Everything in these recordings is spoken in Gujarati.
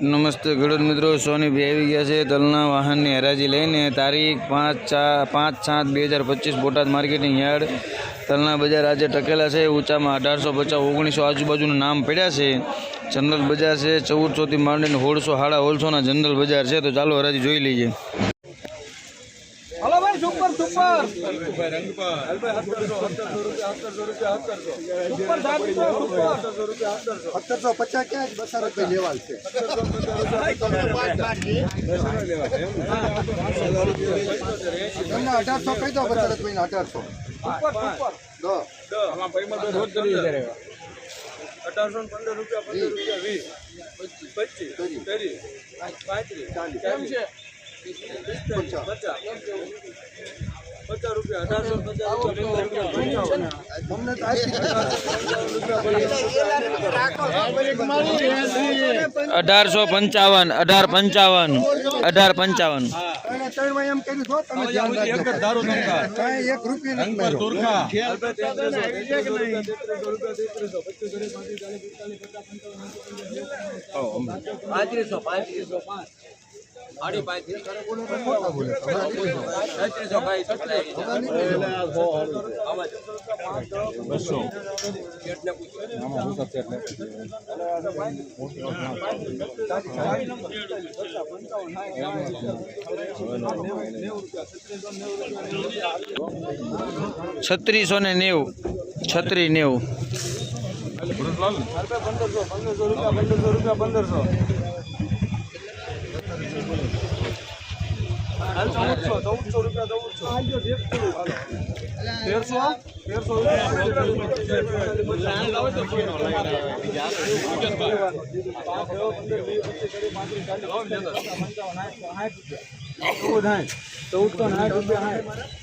નમસ્તે ખેડૂત મિત્રો, સોની આવી ગયા છે તલના વાહનની હરાજી લઈને. તારીખ પાંચ ચાર પાંચ સાત બે હજાર પચીસ બોટાદ માર્કેટિંગ યાર્ડ. તલના બજાર આજે ટકેલા છે. ઊંચામાં અઢારસો પચાસ, ઓગણીસો આજુબાજુનું નામ પડ્યા છે. જનરલ બજાર છે. ચૌદસોથી માંડીને હોળસો હાડા હોલસોના જનરલ બજાર છે. તો ચાલો હરાજી જોઈ લઈએ. સુપર સત્તરસો પચાસ ક્યાં જ બસો રૂપિયા લેવાલ છે અઢારસો કહી દો બસો રૂપિયા અઢારસો અઢારસો પંદર રૂપિયા પંદર રૂપિયા વીસ પચીસ ત્રીસ પાંત્રીસ ચાલીસ પચાસ. પચાસ પચાસ રૂપિયા અઢારસો આપી અઢારસો પંચાવન અઢાર પંચાવન અઢાર પંચાવન. પાંત્રીસો પાંત્રીસો પાંચ બસો. છત્રીસો ને નેવું. છત્રી નેવું. પંદરસો પંદરસો રૂપિયા પંદરસો રૂપિયા પંદરસો ચૌદસો ચૌદસો રૂપિયા ચૌદસો તેરસો તેરસો ચૌદસો સાઠ રૂપિયા સાઠ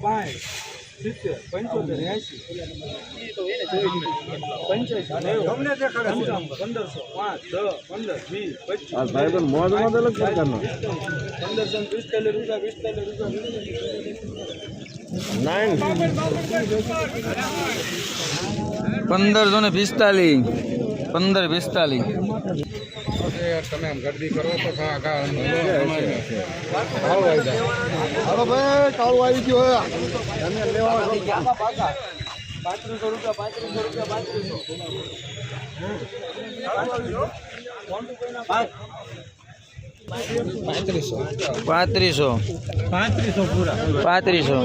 પાંચ સિત્તેર પંચોતેર એસી પંચ્યાસી નેવું પંચાવન પંદરસો પંદર વીસ પચીસ પંદરસો ને પિસ્તાલીસ રૂપિયા પિસ્તાલીસ પંદરસો ને પિસ્તાલીસ. પંદર પિસ્તાલીસ. હાલો ભાઈ કાળું આવી ગયો. તમે લેવા પાંત્રીસો રૂપિયા પાંત્રીસો રૂપિયા પાંત્રીસો. પાંત્રીસો. પાંત્રીસો પૂરા. પાંત્રીસો.